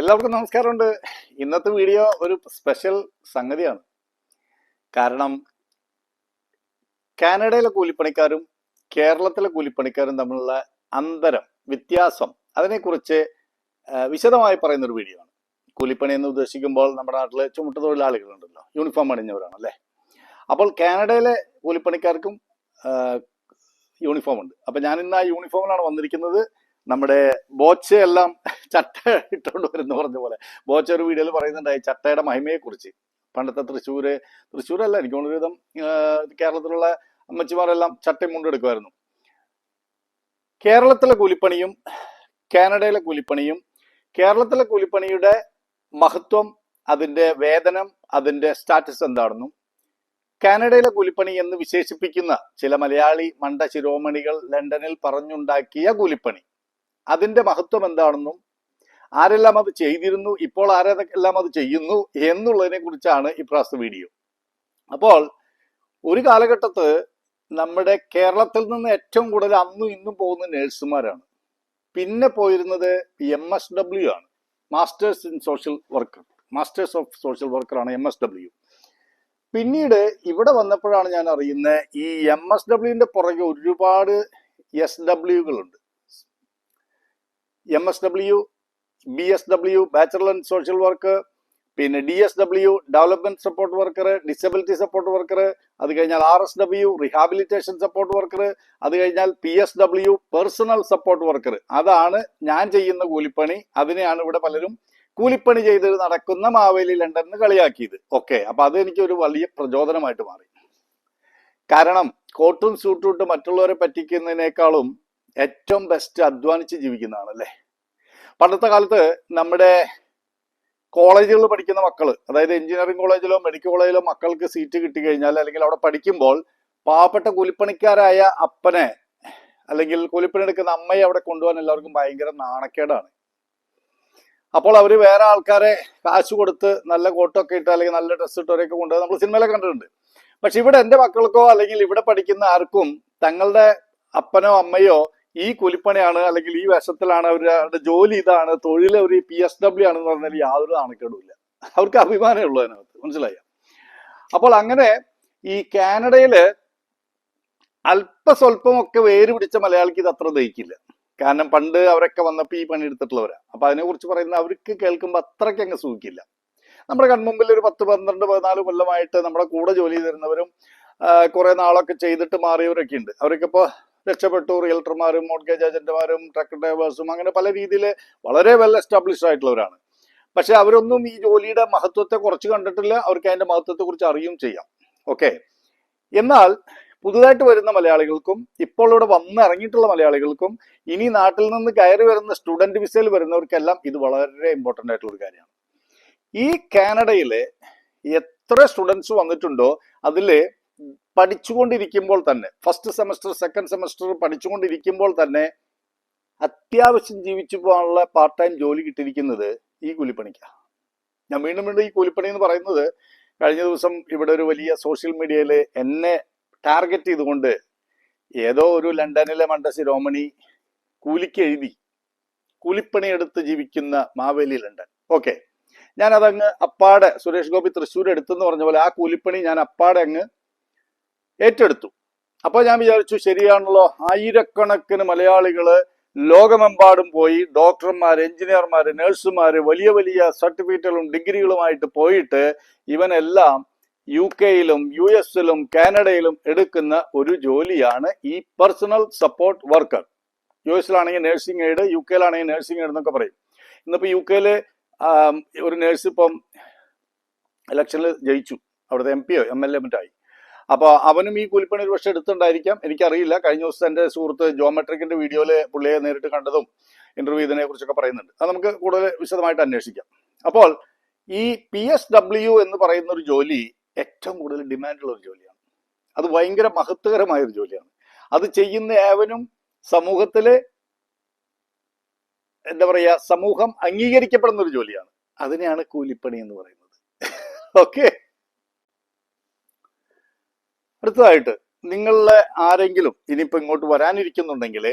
എല്ലാവർക്കും നമസ്കാരമുണ്ട്. ഇന്നത്തെ വീഡിയോ ഒരു സ്പെഷ്യൽ സംഗതിയാണ്. കാരണം കാനഡയിലെ കൂലിപ്പണിക്കാരും കേരളത്തിലെ കൂലിപ്പണിക്കാരും തമ്മിലുള്ള അന്തരം വ്യത്യാസം അതിനെക്കുറിച്ച് വിശദമായി പറയുന്ന ഒരു വീഡിയോ ആണ്. കൂലിപ്പണി എന്ന് ഉദ്ദേശിക്കുമ്പോൾ നമ്മുടെ നാട്ടിൽ ചുമട്ട് തൊഴിലാളികളുണ്ടല്ലോ. യൂണിഫോം അണിഞ്ഞവരാണ് അല്ലേ? അപ്പോൾ കാനഡയിലെ കൂലിപ്പണിക്കാർക്കും യൂണിഫോം ഉണ്ട്. അപ്പൊ ഞാൻ ഇന്ന് ആ യൂണിഫോമിലാണ് വന്നിരിക്കുന്നത്. നമ്മുടെ ബോച്ച എല്ലാം ചട്ട ഇട്ടുകൊണ്ട് വരുന്ന പറഞ്ഞ പോലെ. ബോച്ച ഒരു വീഡിയോയിൽ പറയുന്നുണ്ടായി ചട്ടയുടെ മഹിമയെ കുറിച്ച് പണ്ടത്തെ തൃശ്ശൂര് തൃശ്ശൂരല്ല എനിക്ക് ഒരുവിധം കേരളത്തിലുള്ള അമ്മച്ചിമാരെല്ലാം ചട്ടയും മുണ്ടെടുക്കുമായിരുന്നു കേരളത്തിലെ കൂലിപ്പണിയും കാനഡയിലെ കൂലിപ്പണിയും കേരളത്തിലെ കൂലിപ്പണിയുടെ മഹത്വം അതിന്റെ വേതനം അതിന്റെ സ്റ്റാറ്റസ് എന്താണെന്നും കാനഡയിലെ കൂലിപ്പണി എന്ന് വിശേഷിപ്പിക്കുന്ന ചില മലയാളി മണ്ട ശിരോമണികൾ ലണ്ടനിൽ പറഞ്ഞുണ്ടാക്കിയ കൂലിപ്പണി. അതിന്റെ മഹത്വം എന്താണെന്നും ആരെല്ലാം അത് ചെയ്തിരുന്നു ഇപ്പോൾ ആരെല്ലാം അത് ചെയ്യുന്നു എന്നുള്ളതിനെ കുറിച്ചാണ് ഇപ്രാവശ്യത്തെ വീഡിയോ. അപ്പോൾ ഒരു കാലഘട്ടത്ത് നമ്മുടെ കേരളത്തിൽ നിന്ന് ഏറ്റവും കൂടുതൽ അന്നും ഇന്നും പോകുന്ന നേഴ്സുമാരാണ്. പിന്നെ പോയിരുന്നത് എം എസ് ഡബ്ല്യു ആണ്. Masters in social worker masters of social വർക്കറാണ് M S W. പിന്നീട് ഇവിടെ വന്നപ്പോഴാണ് ഞാൻ അറിയുന്നത് ഈ എം എസ് ഡബ്ല്യുവിന്റെ പുറകെ ഒരുപാട് S ഡബ്ല്യുകളുണ്ട് M S W B S W bachelor in social work പിന്നെ D S W development support worker disability support worker അത് കഴിഞ്ഞാൽ R S W rehabilitation support worker അത് കഴിഞ്ഞാൽ P S W personal support worker അതാണ് ഞാൻ ചെയ്യുന്ന കൂലിപ്പണി. അതിനെയാണ് ഇവിടെ പലരും കൂലിപ്പണി ചെയ്ത് നടക്കുന്ന മാവേലി ലണ്ടനിന്ന് കളിയാക്കിയത്. ഓക്കെ അപ്പൊ അത് എനിക്ക് ഒരു വലിയ പ്രചോദനമായിട്ട് മാറി. കാരണം കോട്ടും സൂട്ടും ഇട്ട് മറ്റുള്ളവരെ പറ്റിക്കുന്നതിനേക്കാളും ഏറ്റവും ബെസ്റ്റ് അധ്വാനിച്ച് ജീവിക്കുന്നതാണ് അല്ലേ പണ്ടത്തെ കാലത്ത് നമ്മുടെ കോളേജുകളിൽ പഠിക്കുന്ന മക്കൾ അതായത് എഞ്ചിനീയറിംഗ് കോളേജിലോ മെഡിക്കൽ കോളേജിലോ മക്കൾക്ക് സീറ്റ് കിട്ടി കഴിഞ്ഞാൽ അല്ലെങ്കിൽ അവിടെ പഠിക്കുമ്പോൾ പാവപ്പെട്ട കൂലിപ്പണിക്കാരായ അപ്പനെ അല്ലെങ്കിൽ കൂലിപ്പണി എടുക്കുന്ന അമ്മയെ അവിടെ കൊണ്ടുപോകാൻ എല്ലാവർക്കും ഭയങ്കര നാണക്കേടാണ്. അപ്പോൾ അവർ വേറെ ആൾക്കാരെ കാശ് കൊടുത്ത് നല്ല കോട്ടൊക്കെ ഇട്ട് അല്ലെങ്കിൽ നല്ല ഡ്രസ്സ് ഇട്ടവരെയൊക്കെ കൊണ്ടുപോയി നമ്മൾ സിനിമയിലൊക്കെ കണ്ടിട്ടുണ്ട്. പക്ഷെ ഇവിടെ എന്റെ മക്കൾക്കോ അല്ലെങ്കിൽ ഇവിടെ പഠിക്കുന്ന ആർക്കും തങ്ങളുടെ അപ്പനോ അമ്മയോ ഈ കൂലിപ്പണിയാണ് അല്ലെങ്കിൽ ഈ വശത്തിലാണ് അവരുടെ ജോലി ഇതാണ് തൊഴിൽ ഒരു പി എസ് ഡബ്ല്യു ആണെന്ന് പറഞ്ഞാൽ യാതൊരു നാണക്കേടുമില്ല അവർക്ക് അഭിമാനമേ ഉള്ളൂ അതിനകത്ത് മനസ്സിലായോ? അപ്പോൾ അങ്ങനെ ഈ കാനഡയിൽ അല്പസ്വല്പമൊക്കെ വേര് പിടിച്ച മലയാളിക്ക് ഇത് അത്ര ദഹിക്കില്ല. കാരണം പണ്ട് അവരൊക്കെ വന്നപ്പോൾ ഈ പണി എടുത്തിട്ടുള്ളവരാ അപ്പൊ അതിനെക്കുറിച്ച് പറയുന്ന അവർക്ക് കേൾക്കുമ്പോൾ അത്രയ്ക്ക് അങ്ങ് സൂക്കില്ല നമ്മുടെ കൺമുമ്പിൽ ഒരു പത്ത് പന്ത്രണ്ട് പതിനാല് കൊല്ലമായിട്ട് നമ്മുടെ കൂടെ ജോലി ചെയ്തിരുന്നവരും കുറെ നാളൊക്കെ ചെയ്തിട്ട് മാറിയവരൊക്കെ ഉണ്ട്. അവരൊക്കെ ഇപ്പോൾ രക്ഷപ്പെട്ടു റിയൽട്ടർമാരും മോർഗേജ് ഏജന്റുമാരും ട്രക്ക് ഡ്രൈവേഴ്സും അങ്ങനെ പല രീതിയിൽ വളരെ വെൽ എസ്റ്റാബ്ലിഷ്ഡ് ആയിട്ടുള്ളവരാണ്. പക്ഷെ അവരൊന്നും ഈ ജോലിയുടെ മഹത്വത്തെ കുറച്ച് കണ്ടിട്ടില്ല. അവർക്ക് അതിന്റെ മഹത്വത്തെ കുറിച്ച് അറിയും ചെയ്യാം. ഓക്കെ എന്നാൽ പുതുതായിട്ട് വരുന്ന മലയാളികൾക്കും ഇപ്പോൾ ഇവിടെ വന്ന് ഇറങ്ങിയിട്ടുള്ള മലയാളികൾക്കും ഇനി നാട്ടിൽ നിന്ന് കയറി വരുന്ന സ്റ്റുഡന്റ് വിസയിൽ വരുന്നവർക്കെല്ലാം ഇത് വളരെ ഇമ്പോർട്ടന്റ് ആയിട്ടുള്ള ഒരു കാര്യമാണ്. ഈ കാനഡയിലെ എത്ര സ്റ്റുഡൻസ് വന്നിട്ടുണ്ടോ അതിൽ പഠിച്ചുകൊണ്ടിരിക്കുമ്പോൾ തന്നെ ഫസ്റ്റ് സെമസ്റ്റർ സെക്കൻഡ് സെമസ്റ്റർ പഠിച്ചുകൊണ്ടിരിക്കുമ്പോൾ തന്നെ അത്യാവശ്യം ജീവിച്ചു പോകാനുള്ള പാർട്ട് ടൈം ജോലി കിട്ടിയിരിക്കുന്നത് ഈ കൂലിപ്പണിക്കാണ് ഞാൻ വീണ്ടും വീണ്ടും ഈ കൂലിപ്പണി എന്ന് പറയുന്നത് കഴിഞ്ഞ ദിവസം ഇവിടെ ഒരു വലിയ സോഷ്യൽ മീഡിയയിൽ എന്നെ ടാർഗറ്റ് ചെയ്തുകൊണ്ട് ഏതോ ഒരു ലണ്ടനിലെ മണ്ടസി രോമണി കൂലിക്ക് എഴുതി കൂലിപ്പണി എടുത്ത് ജീവിക്കുന്ന മാവേലി ലണ്ടൻ. ഓക്കെ ഞാൻ അതങ്ങ് അപ്പാടെ സുരേഷ് ഗോപി തൃശ്ശൂർ എടുത്തെന്ന് പറഞ്ഞ പോലെ ആ കൂലിപ്പണി ഞാൻ അപ്പാടെ അങ്ങ് ഏറ്റെടുത്തു. അപ്പോൾ ഞാൻ വിചാരിച്ചു ശരിയാണല്ലോ. ആയിരക്കണക്കിന് മലയാളികൾ ലോകമെമ്പാടും പോയി ഡോക്ടർമാർ എഞ്ചിനീയർമാർ നഴ്സുമാർ വലിയ വലിയ സർട്ടിഫിക്കറ്റുകളും ഡിഗ്രികളുമായിട്ട് പോയിട്ട് ഇവനെല്ലാം യു കെയിലും യു എസിലും കാനഡയിലും എടുക്കുന്ന ഒരു ജോലിയാണ് ഈ പേഴ്സണൽ സപ്പോർട്ട് വർക്കർ. യു എസിലാണെങ്കിൽ നഴ്സിംഗ് എയ്ഡ് യു കെയിലാണെങ്കിൽ നഴ്സിംഗ് എയ്ഡ് എന്നൊക്കെ പറയും. ഇന്നിപ്പോൾ യു കെയിൽ ഒരു നഴ്സ് ഇപ്പം ഇലക്ഷനിൽ ജയിച്ചു. അവിടുത്തെ എം പിയോ എം എൽ എ മറ്റായി. അപ്പോൾ അവനും ഈ കൂലിപ്പണി ഒരു പക്ഷേ എടുത്തുണ്ടായിരിക്കാം എനിക്കറിയില്ല. കഴിഞ്ഞ ദിവസം എന്റെ സുഹൃത്ത് ജോമെട്രിക്കിന്റെ വീഡിയോയിൽ പുള്ളിയെ നേരിട്ട് കണ്ടതും ഇന്റർവ്യൂ ഇതിനെ കുറിച്ചൊക്കെ പറയുന്നുണ്ട്. അത് നമുക്ക് കൂടുതൽ വിശദമായിട്ട് അന്വേഷിക്കാം. അപ്പോൾ ഈ പി എസ് ഡബ്ല്യു എന്ന് പറയുന്ന ഒരു ജോലി ഏറ്റവും കൂടുതൽ ഡിമാൻഡുള്ള ഒരു ജോലിയാണ്. അത് ഭയങ്കര മഹത്വകരമായ ഒരു ജോലിയാണ്. അത് ചെയ്യുന്ന ഏവനും സമൂഹത്തിലെ എന്താ പറയാ സമൂഹം അംഗീകരിക്കപ്പെടുന്ന ഒരു ജോലിയാണ്. അതിനെയാണ് കൂലിപ്പണി എന്ന് പറയുന്നത്. ഓക്കെ അടുത്തതായിട്ട് നിങ്ങളിലെ ആരെങ്കിലും ഇനിയിപ്പോ ഇങ്ങോട്ട് വരാനിരിക്കുന്നുണ്ടെങ്കിൽ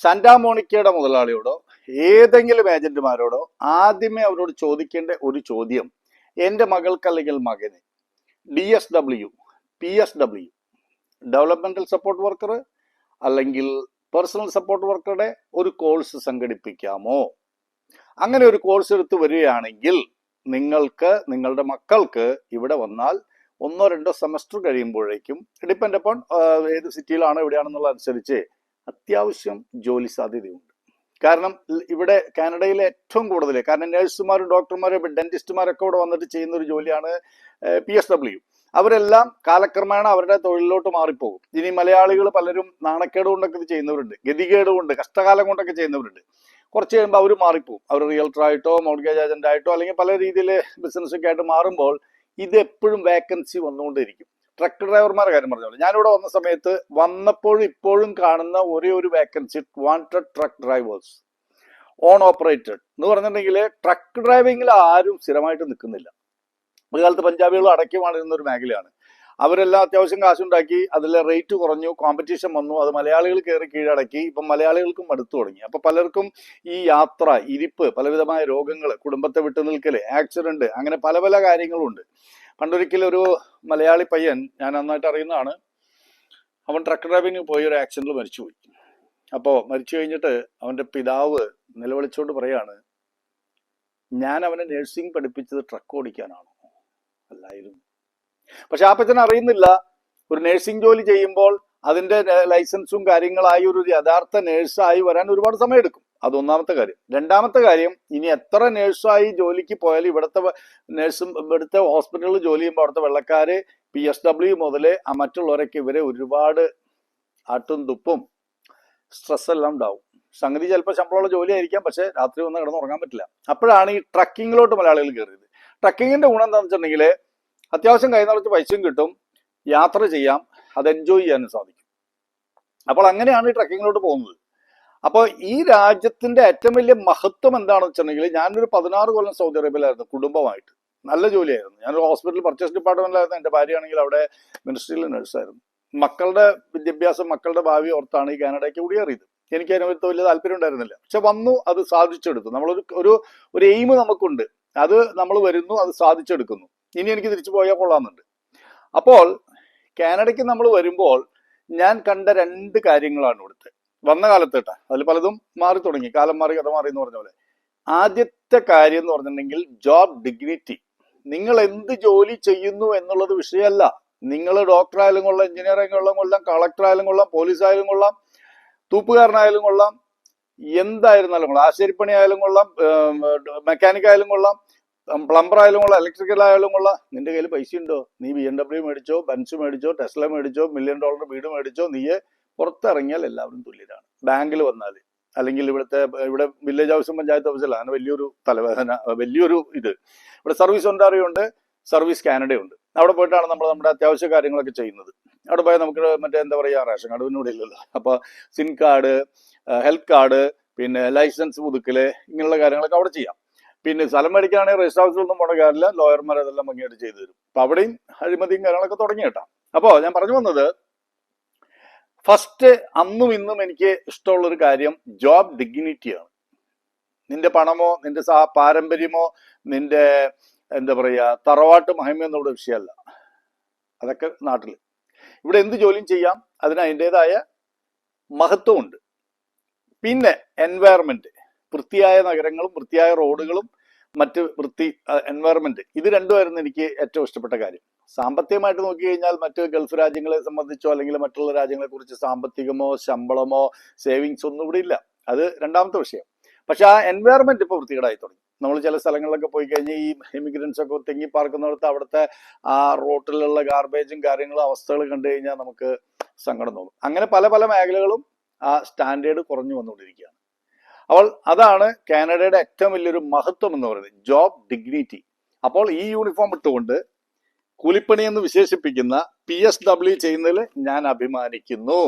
സാന്റാമോണിക്കയുടെ മുതലാളിയോടോ ഏതെങ്കിലും ഏജന്റുമാരോടോ ആദ്യമേ അവരോട് ചോദിക്കേണ്ട ഒരു ചോദ്യം എന്റെ മകൾക്ക് അല്ലെങ്കിൽ മകന്. D S W P S W developmental support worker അല്ലെങ്കിൽ പേഴ്സണൽ സപ്പോർട്ട് വർക്കറുടെ ഒരു കോഴ്സ് സംഘടിപ്പിക്കാമോ? അങ്ങനെ ഒരു കോഴ്സ് എടുത്ത് വരികയാണെങ്കിൽ നിങ്ങൾക്ക് നിങ്ങളുടെ മക്കൾക്ക് ഇവിടെ വന്നാൽ ഒന്നോ രണ്ടോ സെമസ്റ്റർ കഴിയുമ്പോഴേക്കും ഡിപ്പെൻഡ് അപ്പോൺ ഏത് സിറ്റിയിലാണോ എവിടെയാണെന്നുള്ള അനുസരിച്ച് അത്യാവശ്യം ജോലി സാധ്യതയുണ്ട്. കാരണം ഇവിടെ കാനഡയിലെ ഏറ്റവും കൂടുതൽ കാരണം നഴ്സുമാരും ഡോക്ടർമാരും ഡെന്റിസ്റ്റുമാരൊക്കെ ഇവിടെ വന്നിട്ട് ചെയ്യുന്ന ഒരു ജോലിയാണ് പി എസ് ഡബ്ല്യു അവരെല്ലാം കാലക്രമേണ അവരുടെ തൊഴിലിലോട്ട് മാറിപ്പോകും. ഇനി മലയാളികൾ പലരും നാണക്കേട് കൊണ്ടൊക്കെ ഇത് ചെയ്യുന്നവരുണ്ട് ഗതികേട് കൊണ്ട് കഷ്ടകാലം കൊണ്ടൊക്കെ ചെയ്യുന്നവരുണ്ട്. കുറച്ച് കഴിയുമ്പോൾ അവർ മാറിപ്പോകും. അവർ റിയൽറ്റർ ആയിട്ടോ മോർഗേജ് ഏജന്റ് ആയിട്ടോ അല്ലെങ്കിൽ പല രീതിയിൽ ബിസിനസ്സൊക്കെ ആയിട്ട് മാറുമ്പോൾ ഇത് എപ്പോഴും വേക്കൻസി വന്നുകൊണ്ടിരിക്കും ട്രക്ക് ഡ്രൈവർമാരുടെ കാര്യം പറഞ്ഞോളൂ ഞാനിവിടെ വന്ന സമയത്ത് വന്നപ്പോഴും ഇപ്പോഴും കാണുന്ന ഒരേ ഒരു vacancy wanted truck drivers own operated എന്ന് പറഞ്ഞിട്ടുണ്ടെങ്കിൽ ട്രക്ക് ഡ്രൈവിങ്ങിൽ ആരും സ്ഥിരമായിട്ട് നിൽക്കുന്നില്ല. ഒരു കാലത്ത് പഞ്ചാബികൾ അടക്കി മാറുന്ന ഒരു മേഖലയാണ്. അവരെല്ലാം അത്യാവശ്യം കാശുണ്ടാക്കി അതിലെ റേറ്റ് കുറഞ്ഞു കോമ്പറ്റീഷൻ വന്നു അത് മലയാളികൾ കയറി കീഴടക്കി ഇപ്പം മലയാളികൾക്കും മടുത്തു തുടങ്ങി. അപ്പം പലർക്കും ഈ യാത്ര ഇരിപ്പ് പലവിധമായ രോഗങ്ങൾ കുടുംബത്തെ വിട്ടുനിൽക്കൽ ആക്സിഡന്റ് അങ്ങനെ പല പല കാര്യങ്ങളുണ്ട്. പണ്ടൊരിക്കലും ഒരു മലയാളി പയ്യൻ ഞാൻ നന്നായിട്ട് അറിയുന്നതാണ് അവൻ ട്രക്ക് ഡ്രൈവിങ് പോയി ഒരു ആക്സിഡന്റിൽ മരിച്ചുപോയി. അപ്പോൾ മരിച്ചു കഴിഞ്ഞിട്ട് അവന്റെ പിതാവ് നിലവിളിച്ചുകൊണ്ട് പറയാണ് ഞാൻ അവനെ നഴ്സിംഗ് പഠിപ്പിച്ചത് ട്രക്ക് ഓടിക്കാനാണോ. അല്ലായിരുന്നു. പക്ഷെ ആ പച്ചൻ അറിയുന്നില്ല. ഒരു നഴ്സിംഗ് ജോലി ചെയ്യുമ്പോൾ അതിന്റെ ലൈസൻസും കാര്യങ്ങളായി ഒരു യഥാർത്ഥ നേഴ്സായി വരാൻ ഒരുപാട് സമയമെടുക്കും. അത് ഒന്നാമത്തെ കാര്യം. രണ്ടാമത്തെ കാര്യം ഇനി എത്ര നേഴ്സായി ജോലിക്ക് പോയാലും ഇവിടുത്തെ നേഴ്സും ഇവിടുത്തെ ഹോസ്പിറ്റലിൽ ജോലി ചെയ്യുമ്പോൾ അവിടുത്തെ വെള്ളക്കാര് പി എസ് ഡബ്ല്യു മുതൽ മറ്റുള്ളവരൊക്കെ ഇവരെ ഒരുപാട് ആട്ടും തുപ്പും സ്ട്രെസ് എല്ലാം ഉണ്ടാവും. സംഗതി ചിലപ്പോൾ ശമ്പളമുള്ള ജോലി ആയിരിക്കാം പക്ഷെ രാത്രി വന്ന് കിടന്ന് ഉറങ്ങാൻ പറ്റില്ല. അപ്പോഴാണ് ഈ ട്രക്കിങ്ങിലോട്ട് മലയാളികൾ കയറിയത്. ട്രക്കിങ്ങിന്റെ ഗുണം എന്താണെന്ന് വെച്ചിട്ടുണ്ടെങ്കിൽ അത്യാവശ്യം കൈ നിറച്ച് പൈസയും കിട്ടും. യാത്ര ചെയ്യാം. അത് എൻജോയ് ചെയ്യാനും സാധിക്കും. അപ്പോൾ അങ്ങനെയാണ് ഈ ട്രക്കിങ്ങിലോട്ട് പോകുന്നത്. അപ്പോൾ ഈ രാജ്യത്തിന്റെ ഏറ്റവും വലിയ മഹത്വം എന്താണെന്ന് വെച്ചിട്ടുണ്ടെങ്കിൽ ഞാനൊരു പതിനാറ് കൊല്ലം സൗദി അറേബ്യയിലായിരുന്നു കുടുംബമായിട്ട്. നല്ല ജോലിയായിരുന്നു. ഞാനൊരു ഹോസ്പിറ്റൽ പർച്ചേസ് ഡിപ്പാർട്ട്മെന്റിലായിരുന്നു എന്റെ ഭാര്യയാണെങ്കിൽ അവിടെ മിനിസ്ട്രിയിലെ നഴ്സായിരുന്നു. മക്കളുടെ വിദ്യാഭ്യാസം മക്കളുടെ ഭാവി ഓർത്താണ് ഈ കാനഡയ്ക്ക് കുടിയേറിയത്. എനിക്ക് അതിനകത്ത് വലിയ താല്പര്യം ഉണ്ടായിരുന്നില്ല. പക്ഷെ വന്നു അത് സാധിച്ചെടുത്തു. നമ്മളൊരു ഒരു ഒരു എയിം നമുക്കുണ്ട്. അത് നമ്മൾ വരുന്നു അത് സാധിച്ചെടുക്കുന്നു. ഇനി എനിക്ക് തിരിച്ചു പോയാൽ കൊള്ളാമെന്നുണ്ട്. അപ്പോൾ കാനഡയ്ക്ക് നമ്മൾ വരുമ്പോൾ ഞാൻ കണ്ട രണ്ട് കാര്യങ്ങളാണ് ഇവിടുത്തെ. വന്ന കാലത്ത് കേട്ടോ അതിൽ പലതും മാറി തുടങ്ങി. കാലം മാറി കഥ മാറി എന്ന് പറഞ്ഞ പോലെ. ആദ്യത്തെ കാര്യം എന്ന് പറഞ്ഞിട്ടുണ്ടെങ്കിൽ ജോബ് ഡിഗ്നിറ്റി നിങ്ങൾ എന്ത് ജോലി ചെയ്യുന്നു എന്നുള്ളത് വിഷയമല്ല. നിങ്ങൾ ഡോക്ടറായാലും കൊള്ളാം എഞ്ചിനീയർ ആയാലും കൊള്ളാം കളക്ടർ ആയാലും കൊള്ളാം പോലീസ് ആയാലും കൊള്ളാം തൂപ്പുകാരനായാലും കൊള്ളാം എന്തായിരുന്നാലും കൊള്ളാം ആശാരിപ്പണി ആയാലും കൊള്ളാം മെക്കാനിക് ആയാലും കൊള്ളാം പ്ലംബർ ആയാലും കൊള്ളാം ഇലക്ട്രിക്കൽ ആയാലും കൊള്ളാം. നിന്റെ കയ്യിൽ പൈസ ഉണ്ടോ? നീ ബി എം ഡബ്ല്യു മേടിച്ചോ ബൻസ് മേടിച്ചോ ടെസ്ല മേടിച്ചോ മില്യൺ ഡോളർ വീട് മേടിച്ചോ നീ പുറത്തിറങ്ങിയാൽ എല്ലാവരും തുല്യരാണ്. ബാങ്കിൽ വന്നാൽ അല്ലെങ്കിൽ ഇവിടുത്തെ ഇവിടെ വില്ലേജ് ഹൗസും പഞ്ചായത്ത് ഓഫീസിലാണ് അങ്ങനെ വലിയൊരു തലവേദന വലിയൊരു ഇത്. ഇവിടെ സർവീസ് ഒണ്ടാറിയോ ഉണ്ട് സർവീസ് ഉണ്ട്. അവിടെ പോയിട്ടാണ് നമ്മൾ നമ്മുടെ അത്യാവശ്യ കാര്യങ്ങളൊക്കെ ചെയ്യുന്നത്. അവിടെ പോയാൽ നമുക്ക് മറ്റേ എന്താ പറയുക റേഷൻ കാർഡ് പിന്നെ ഇവിടെ ഇല്ലല്ലോ അപ്പോൾ സിം കാർഡ് ഹെൽത്ത് കാർഡ് പിന്നെ ലൈസൻസ് പുതുക്കൽ ഇങ്ങനെയുള്ള കാര്യങ്ങളൊക്കെ അവിടെ ചെയ്യാം. പിന്നെ സ്ഥലം മേടിക്കുകയാണെങ്കിൽ രജിസ്റ്റർ ഹൗസിലൊന്നും പോണ കാര്യമില്ല. ലോയർമാർ അതെല്ലാം ഭംഗിയായിട്ട് ചെയ്തു തരും. അപ്പൊ അവിടെയും അഴിമതിയും കാര്യങ്ങളൊക്കെ തുടങ്ങി കേട്ടാ. അപ്പോൾ ഞാൻ പറഞ്ഞു വന്നത് ഫസ്റ്റ് അന്നും ഇന്നും എനിക്ക് ഇഷ്ടമുള്ള ഒരു കാര്യം ജോബ് ഡിഗ്നിറ്റിയാണ് നിന്റെ പണമോ നിന്റെ സാ പാരമ്പര്യമോ നിന്റെ എന്താ പറയുക തറവാട്ട് മഹിമയൊന്നും ഇവിടെ വിഷയമല്ല. അതൊക്കെ നാട്ടിൽ ഇവിടെ എന്ത് ജോലിയും ചെയ്യാം അതിന് അതിന്റെതായ മഹത്വമുണ്ട്. പിന്നെ എൻവയറമെന്റ് വൃത്തിയായ നഗരങ്ങളും വൃത്തിയായ റോഡുകളും മറ്റ് വൃത്തി എൻവയറമെന്റ് ഇത് രണ്ടുമായിരുന്നു എനിക്ക് ഏറ്റവും ഇഷ്ടപ്പെട്ട കാര്യം. സാമ്പത്തികമായിട്ട് നോക്കി കഴിഞ്ഞാൽ മറ്റ് ഗൾഫ് രാജ്യങ്ങളെ സംബന്ധിച്ചോ അല്ലെങ്കിൽ മറ്റുള്ള രാജ്യങ്ങളെ കുറിച്ച് സാമ്പത്തികമോ ശമ്പളമോ സേവിങ്സ് ഒന്നും ഇവിടെ ഇല്ല. അത് രണ്ടാമത്തെ വിഷയം. പക്ഷെ ആ എൻവയറമെന്റ് ഇപ്പോൾ വൃത്തികേടായി തുടങ്ങി. നമ്മൾ ചില സ്ഥലങ്ങളിലൊക്കെ പോയി കഴിഞ്ഞാൽ ഈ ഇമിഗ്രൻസ് ഒക്കെ തെങ്ങി പാർക്കുന്നിടത്ത് അവിടുത്തെ ആ റോട്ടിലുള്ള ഗാർബേജും കാര്യങ്ങളും അവസ്ഥകൾ കണ്ടു കഴിഞ്ഞാൽ നമുക്ക് സങ്കടം തോന്നും. അങ്ങനെ പല പല മേഖലകളും ആ സ്റ്റാൻഡേർഡ് കുറഞ്ഞു വന്നുകൊണ്ടിരിക്കുകയാണ്. അപ്പോൾ അതാണ് കാനഡയുടെ ഏറ്റവും വലിയൊരു മഹത്വം എന്ന് പറയുന്നത് ജോബ് ഡിഗ്നിറ്റി അപ്പോൾ ഈ യൂണിഫോം ഇട്ടുകൊണ്ട് കൂലിപ്പണി എന്ന് വിശേഷിപ്പിക്കുന്ന പി എസ് ഡബ്ല്യു ചെയ്യുന്നതിൽ ഞാൻ അഭിമാനിക്കുന്നു.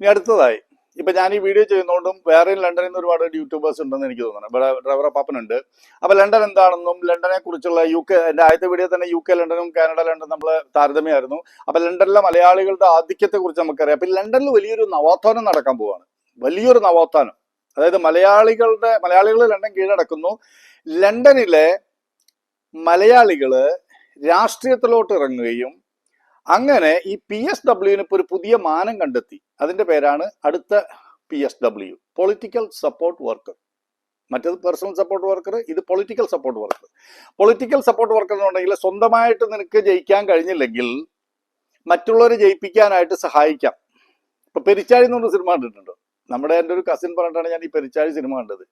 ഇനി അടുത്തതായി ഇപ്പൊ ഞാൻ ഈ വീഡിയോ ചെയ്യുന്നതുകൊണ്ടും വേറെയും ലണ്ടനിൽ നിന്ന് ഒരുപാട് യൂട്യൂബേഴ്സ് ഉണ്ടെന്ന് എനിക്ക് തോന്നുന്നു. ഇവിടെ ഡ്രൈവർ പാപ്പനുണ്ട് അപ്പൊ ലണ്ടൻ എന്താണെന്നും ലണ്ടനെ കുറിച്ചുള്ള യു കെ എന്റെ ആദ്യത്തെ വീഡിയോ തന്നെ യു കെ ലണ്ടനും കാനഡ ലണ്ടനും നമ്മൾ താരതമ്യമായിരുന്നു. അപ്പൊ ലണ്ടനിലെ മലയാളികളുടെ ആധിക്യത്തെ കുറിച്ച് നമുക്കറിയാം. അപ്പൊ ലണ്ടനിൽ വലിയൊരു നവോത്ഥാനം നടക്കാൻ പോവാണ്. വലിയൊരു നവോത്ഥാനം. അതായത് മലയാളികളുടെ മലയാളികൾ ലണ്ടൻ കീഴടക്കുന്നു. ലണ്ടനിലെ മലയാളികൾ രാഷ്ട്രീയത്തിലോട്ട് ഇറങ്ങുകയും അങ്ങനെ ഈ പി എസ് ഡബ്ല്യുവിന് ഇപ്പോൾ ഒരു പുതിയ മാനം കണ്ടെത്തി. അതിന്റെ പേരാണ് അടുത്ത P S W political support worker മറ്റേത് പേഴ്സണൽ സപ്പോർട്ട് വർക്കർ ഇത് political support worker political support worker എന്നുണ്ടെങ്കിൽ സ്വന്തമായിട്ട് നിനക്ക് ജയിക്കാൻ കഴിഞ്ഞില്ലെങ്കിൽ മറ്റുള്ളവരെ ജയിപ്പിക്കാനായിട്ട് സഹായിക്കാം. ഇപ്പൊ പെരിച്ചാഴി പറഞ്ഞ സിനിമ കണ്ടിട്ടുണ്ടോ? നമ്മുടെ എന്റെ ഒരു കസിൻ പറഞ്ഞിട്ടാണ് ഞാൻ ഈ പെരിച്ചാഴി സിനിമ കണ്ടത്.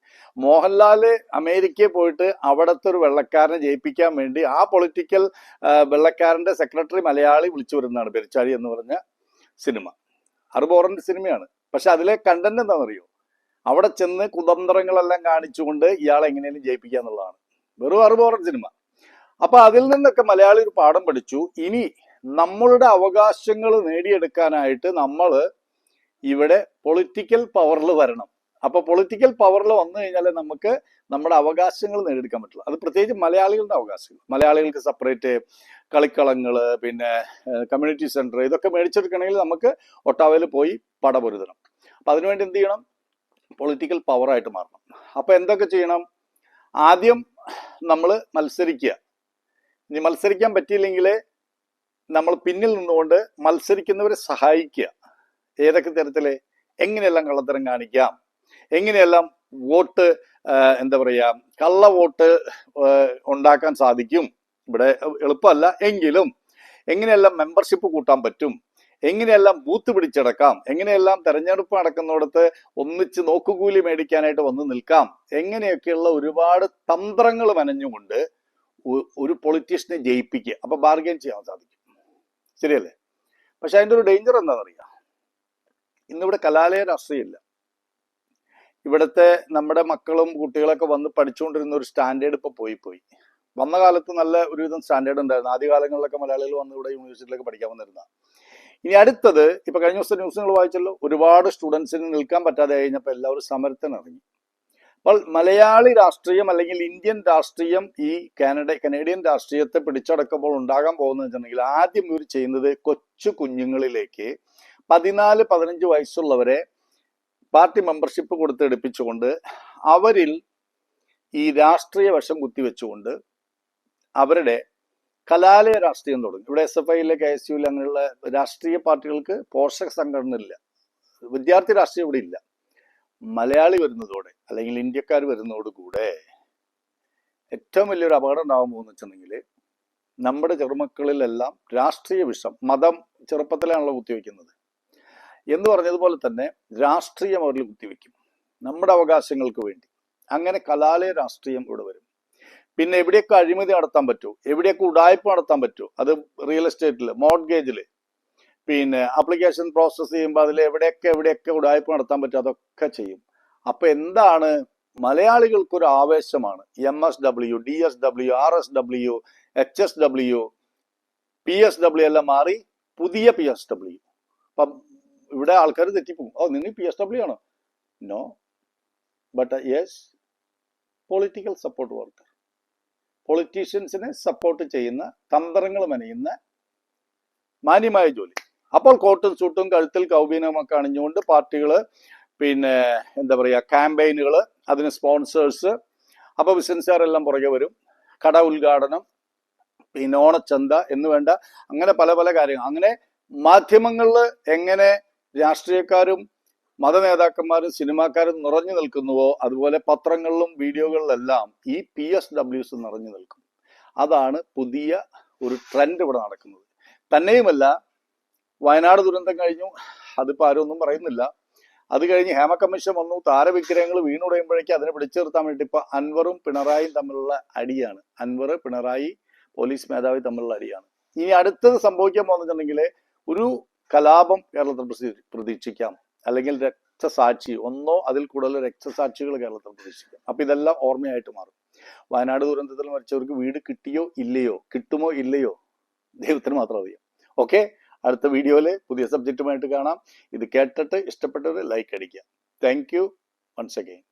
മോഹൻലാൽ അമേരിക്കയിൽ പോയിട്ട് അവിടുത്തെ ഒരു വെള്ളക്കാരനെ ജയിപ്പിക്കാൻ വേണ്ടി ആ പൊളിറ്റിക്കൽ വെള്ളക്കാരന്റെ സെക്രട്ടറി മലയാളി വിളിച്ചു വരുന്നതാണ് പെരിച്ചാഴി എന്ന് പറഞ്ഞ സിനിമ അറുപോറിന്റെ സിനിമയാണ് പക്ഷെ അതിലെ കണ്ടന്റ് എന്താണെന്നറിയോ? അവിടെ ചെന്ന് കുതന്ത്രങ്ങളെല്ലാം കാണിച്ചുകൊണ്ട് ഇയാളെ എങ്ങനെയും ജയിപ്പിക്കുക എന്നുള്ളതാണ്. വെറും അറുബോറൻ സിനിമ അപ്പൊ അതിൽ നിന്നൊക്കെ മലയാളി ഒരു പാഠം പഠിച്ചു. ഇനി നമ്മളുടെ അവകാശങ്ങൾ നേടിയെടുക്കാനായിട്ട് നമ്മൾ ഇവിടെ പൊളിറ്റിക്കൽ പവറിൽ വരണം. അപ്പൊ പൊളിറ്റിക്കൽ പവറിൽ വന്നു കഴിഞ്ഞാൽ നമുക്ക് നമ്മുടെ അവകാശങ്ങൾ നേടിയെടുക്കാൻ പറ്റുള്ളൂ. അത് പ്രത്യേകിച്ച് മലയാളികളുടെ അവകാശങ്ങൾ. മലയാളികൾക്ക് സെപ്പറേറ്റ് കളിക്കളങ്ങൾ പിന്നെ കമ്മ്യൂണിറ്റി സെന്റർ ഇതൊക്കെ മേടിച്ചെടുക്കണമെങ്കിൽ നമുക്ക് ഒട്ടാവയിൽ പോയി പടപൊരുതണം അപ്പൊ അതിനുവേണ്ടി എന്ത് ചെയ്യണം? പൊളിറ്റിക്കൽ പവറായിട്ട് മാറണം. അപ്പൊ എന്തൊക്കെ ചെയ്യണം? ആദ്യം നമ്മൾ മത്സരിക്കുക. ഇനി മത്സരിക്കാൻ പറ്റിയില്ലെങ്കിൽ നമ്മൾ പിന്നിൽ നിന്നുകൊണ്ട് മത്സരിക്കുന്നവരെ സഹായിക്കുക. ഏതൊക്കെ തരത്തിൽ എങ്ങനെയെല്ലാം കള്ളത്തരം കാണിക്കാം? എങ്ങനെയെല്ലാം വോട്ട് എന്താ പറയാ കള്ള വോട്ട് ഉണ്ടാക്കാൻ സാധിക്കും? ഇവിടെ എളുപ്പമല്ല. എങ്കിലും എങ്ങനെയെല്ലാം മെമ്പർഷിപ്പ് കൂട്ടാൻ പറ്റും? എങ്ങനെയെല്ലാം ബൂത്ത് പിടിച്ചടക്കാം? എങ്ങനെയെല്ലാം തെരഞ്ഞെടുപ്പ് നടക്കുന്നിടത്ത് ഒന്നിച്ച് നോക്കുകൂലി മേടിക്കാനായിട്ട് വന്ന് നിൽക്കാം? എങ്ങനെയൊക്കെയുള്ള ഒരുപാട് തന്ത്രങ്ങൾ മനഞ്ഞുകൊണ്ട് ഒരു പൊളിറ്റീഷ്യനെ ജയിപ്പിക്കുക. അപ്പൊ ബാർഗെയിൻ ചെയ്യാൻ സാധിക്കും. ശരിയല്ലേ? പക്ഷെ അതിന്റെ ഒരു ഡേഞ്ചർ എന്താണെന്നറിയാം? ഇന്നിവിടെ കലാലയ രാഷ്ട്രീയമില്ല. ഇവിടുത്തെ നമ്മുടെ മക്കളും കുട്ടികളൊക്കെ വന്ന് പഠിച്ചുകൊണ്ടിരുന്ന ഒരു സ്റ്റാൻഡേർഡ് ഇപ്പൊ പോയി പോയി വന്ന കാലത്ത് നല്ല ഒരുവിധം സ്റ്റാൻഡേർഡ് ഉണ്ടായിരുന്നു. ആദ്യ കാലങ്ങളിലൊക്കെ മലയാളികൾ വന്ന് ഇവിടെ യൂണിവേഴ്സിറ്റിയിലൊക്കെ പഠിക്കാൻ വന്നിരുന്ന ഇനി അടുത്തത് ഇപ്പൊ കഴിഞ്ഞ ദിവസം ന്യൂസ് നിങ്ങൾ വായിച്ചല്ലോ ഒരുപാട് സ്റ്റുഡൻസിന് നിൽക്കാൻ പറ്റാതെ കഴിഞ്ഞപ്പോൾ എല്ലാവരും സമരത്തിന് ഇറങ്ങി. അപ്പോൾ മലയാളി രാഷ്ട്രീയം അല്ലെങ്കിൽ ഇന്ത്യൻ രാഷ്ട്രീയം ഈ കാനഡ കനേഡിയൻ രാഷ്ട്രീയത്തെ പിടിച്ചടക്കുമ്പോൾ ഉണ്ടാകാൻ പോകുന്നത് വെച്ചിട്ടുണ്ടെങ്കിൽ ആദ്യം ഇവർ ചെയ്യുന്നത് കൊച്ചു കുഞ്ഞുങ്ങളിലേക്ക് പതിനാല് പതിനഞ്ച് വയസ്സുള്ളവരെ പാർട്ടി മെമ്പർഷിപ്പ് കൊടുത്ത് എടുപ്പിച്ചുകൊണ്ട് അവരിൽ ഈ രാഷ്ട്രീയ വശം കുത്തിവെച്ചുകൊണ്ട് അവരുടെ കലാലയ രാഷ്ട്രീയം തുടങ്ങി. ഇവിടെ എസ് എഫ് ഐയിലെ കെ എസ് യുയിൽ അങ്ങനെയുള്ള രാഷ്ട്രീയ പാർട്ടികൾക്ക് പോഷക സംഘടന ഇല്ല വിദ്യാർത്ഥി രാഷ്ട്രീയം ഇവിടെ ഇല്ല. മലയാളി വരുന്നതോടെ അല്ലെങ്കിൽ ഇന്ത്യക്കാർ വരുന്നതോടുകൂടെ ഏറ്റവും വലിയൊരു അപകടം ഉണ്ടാകാൻ പോകുന്ന വെച്ചിട്ടുണ്ടെങ്കിൽ നമ്മുടെ ചെറുമക്കളിലെല്ലാം രാഷ്ട്രീയ വിഷം മതം ചെറുപ്പത്തിലാണല്ലോ കുത്തിവെക്കുന്നത്. എന്ന് പറഞ്ഞതുപോലെ തന്നെ രാഷ്ട്രീയം അവരിൽ കുത്തിവെക്കും. നമ്മുടെ അവകാശങ്ങൾക്ക് വേണ്ടി. അങ്ങനെ കലാലയ രാഷ്ട്രീയം ഇവിടെ വരും. പിന്നെ എവിടെയൊക്കെ അഴിമതി നടത്താൻ പറ്റുമോ? എവിടെയൊക്കെ ഉടായ്പ നടത്താൻ പറ്റുമോ? അത് റിയൽ എസ്റ്റേറ്റിൽ മോഡ്ഗേജിൽ പിന്നെ ആപ്ലിക്കേഷൻ പ്രോസസ്സ് ചെയ്യുമ്പോൾ അതിൽ എവിടെയൊക്കെ എവിടെയൊക്കെ ഉടായ്പ നടത്താൻ പറ്റും അതൊക്കെ ചെയ്യും. അപ്പൊ എന്താണ്? മലയാളികൾക്കൊരു ആവേശമാണ്. M S W D S W R S W H S W P S W എല്ലാം മാറി പുതിയ പി എസ് ഡബ്ല്യു അപ്പം ഇവിടെ ആൾക്കാർ തെറ്റിപ്പോകും. ഓ നിങ്ങൾ പി എസ് ഡബ്ല്യു ആണോ? No but yes political support worker പൊളിറ്റീഷ്യൻസിനെ support ചെയ്യുന്ന തന്ത്രങ്ങൾ മെനയുന്ന മാന്യമായ ജോലി. അപ്പോൾ കോട്ടും സൂട്ടും കഴുത്തിൽ കൗബീനമൊക്കെ അണിഞ്ഞുകൊണ്ട് പാർട്ടികൾ പിന്നെ എന്താ പറയുക ക്യാമ്പയിനുകൾ അതിന് സ്പോൺസേഴ്സ് അപ്പോൾ ബിസിനസ്സുകാരെല്ലാം പുറകെ വരും. കട ഉദ്ഘാടനം പിന്നെ ഓണച്ചന്ത എന്ന് വേണ്ട അങ്ങനെ പല പല കാര്യങ്ങൾ. അങ്ങനെ മാധ്യമങ്ങളിൽ എങ്ങനെ രാഷ്ട്രീയക്കാരും മത നേതാക്കന്മാരും സിനിമാക്കാരും നിറഞ്ഞു നിൽക്കുന്നുവോ? അതുപോലെ പത്രങ്ങളിലും വീഡിയോകളിലെല്ലാം ഈ പി എസ് ഡബ്ല്യൂസ് നിറഞ്ഞു നിൽക്കും. അതാണ് പുതിയ ഒരു ട്രെൻഡ് ഇവിടെ നടക്കുന്നത്. തന്നെയുമല്ല വയനാട് ദുരന്തം കഴിഞ്ഞു. അതിപ്പോ ആരും ഒന്നും പറയുന്നില്ല. അത് കഴിഞ്ഞ് ഹേമ കമ്മീഷൻ വന്നു. താരവിഗ്രഹങ്ങൾ വീണുടയുമ്പോഴേക്കും അതിനെ പിടിച്ചു നിർത്താൻ വേണ്ടി ഇപ്പൊ അൻവറും പിണറായിയും തമ്മിലുള്ള അടിയാണ്. അൻവർ പിണറായി പോലീസ് മേധാവി തമ്മിലുള്ള അടിയാണ്. ഇനി അടുത്തത് സംഭവിക്കാൻ പോകുന്നുണ്ടെങ്കിൽ ഒരു കലാപം കേരളത്തിൽ പ്രതീ- പ്രതീക്ഷിക്കാം. അല്ലെങ്കിൽ രക്തസാക്ഷി ഒന്നോ അതിൽ കൂടുതൽ രക്തസാക്ഷികൾ കേരളത്തിൽ പ്രതീക്ഷിക്കാം. അപ്പൊ ഇതെല്ലാം ഓർമ്മയായിട്ട് മാറും. വയനാട് ദുരന്തത്തിൽ മരിച്ചവർക്ക് വീട് കിട്ടിയോ ഇല്ലയോ കിട്ടുമോ ഇല്ലയോ ദൈവത്തിന് മാത്രം അറിയാം. ഓക്കെ? അടുത്ത വീഡിയോയിൽ പുതിയ സബ്ജക്റ്റുമായിട്ട് കാണാം. ഇത് കേട്ടിട്ട് ഇഷ്ടപ്പെട്ടവർ ലൈക്ക് അടിക്കുക. Thank you once again